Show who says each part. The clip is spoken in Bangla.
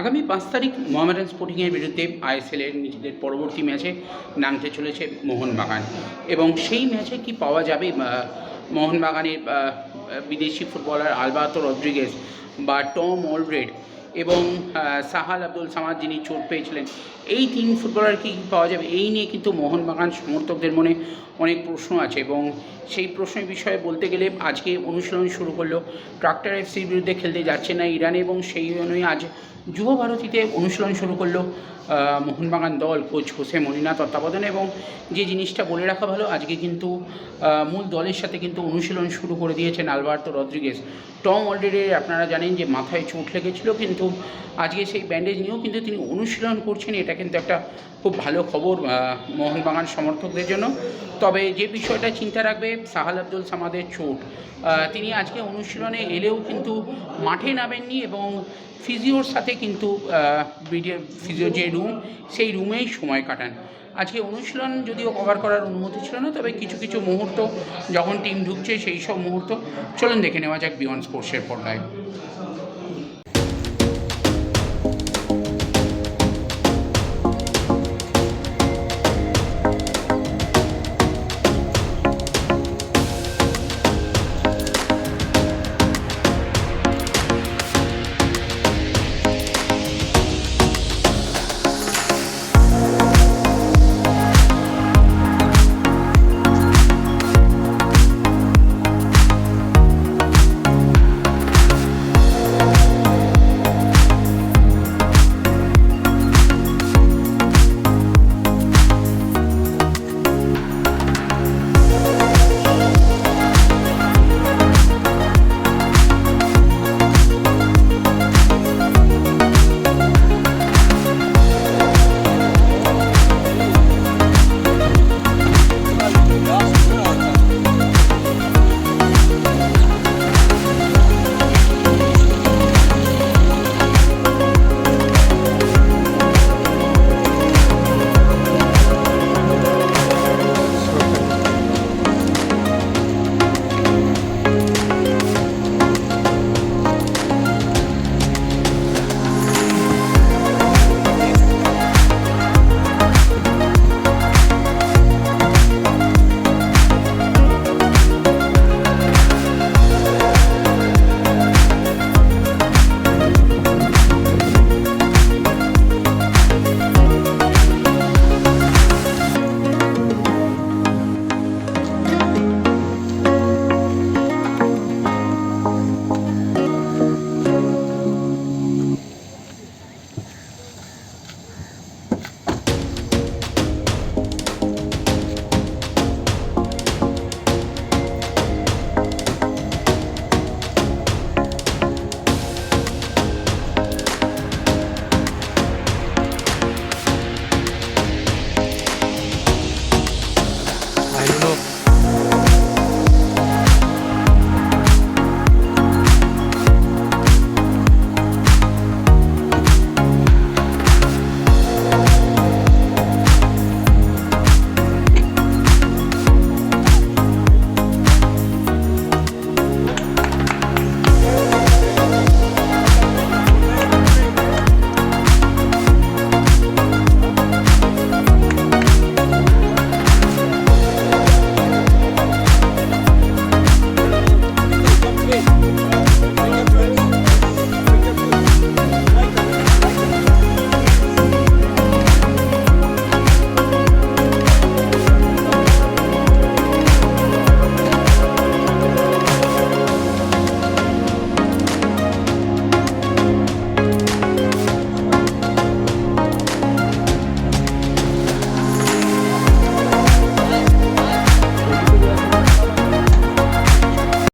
Speaker 1: আগামী পাঁচ তারিখ মোহামেডান স্পোর্টিংয়ের বিরুদ্ধে আইএসএলের নিজেদের পরবর্তী ম্যাচে নামতে চলেছে মোহনবাগান। এবং সেই ম্যাচে কি পাওয়া যাবে? মোহনবাগানের বিদেশি ফুটবলার আলবাতো রদ্রিগেজ বা টম অলরেড এবং সাহাল আব্দুল সামাদ যিনি চোট পেয়েছিলেন, এই তিন ফুটবলার কি পাওয়া যাবে? এই নিয়ে কিন্তু মোহনবাগান সমর্থকদের মনে অনেক প্রশ্ন আছে এবং সেই প্রশ্নের বিষয়ে বলতে গেলে আজকে অনুশীলন শুরু করল ট্রাক্টর এফসির বিরুদ্ধে খেলতে যাচ্ছে না ইরানে এবং সেই জন্যই আজ যুব ভারতীতে অনুশীলন শুরু করল মোহনবাগান দল, কোচ হোসে মনিনা তত্ত্বাবধানে এবং যে জিনিসটা বলে রাখা ভালো, আজকে কিন্তু মূল দলের সাথে কিন্তু অনুশীলন শুরু করে দিয়েছেন আলবার্তো রদ্রিগেজ। টম অলরেডি আপনারা জানেন যে মাথায় চোট লেগেছিল কিন্তু আজকে সেই ব্যান্ডেজ নিয়েও কিন্তু তিনি অনুশীলন করছেন, এটা কিন্তু একটা খুব ভালো খবর মোহনবাগান সমর্থকদের জন্য। তবে যে বিষয়টা চিন্তা রাখবে সাহাল আব্দুল সামাদের চোট তিনি আজকে অনুশীলনে এলেও কিন্তু মাঠে নামেননি এবং ফিজিওর সাথে কিন্তু ভিডিও ফিজিও যে রুম, সেই রুমেই সময় কাটান। আজকে অনুশীলন যদিও কভার করার অনুমতি ছিল না, তবে কিছু কিছু মুহূর্ত যখন টিম ঢুকছে সেই সব মুহূর্ত, চলুন দেখে নেওয়া যাক বিয়ন্ড স্পোর্টসের পর্দায়।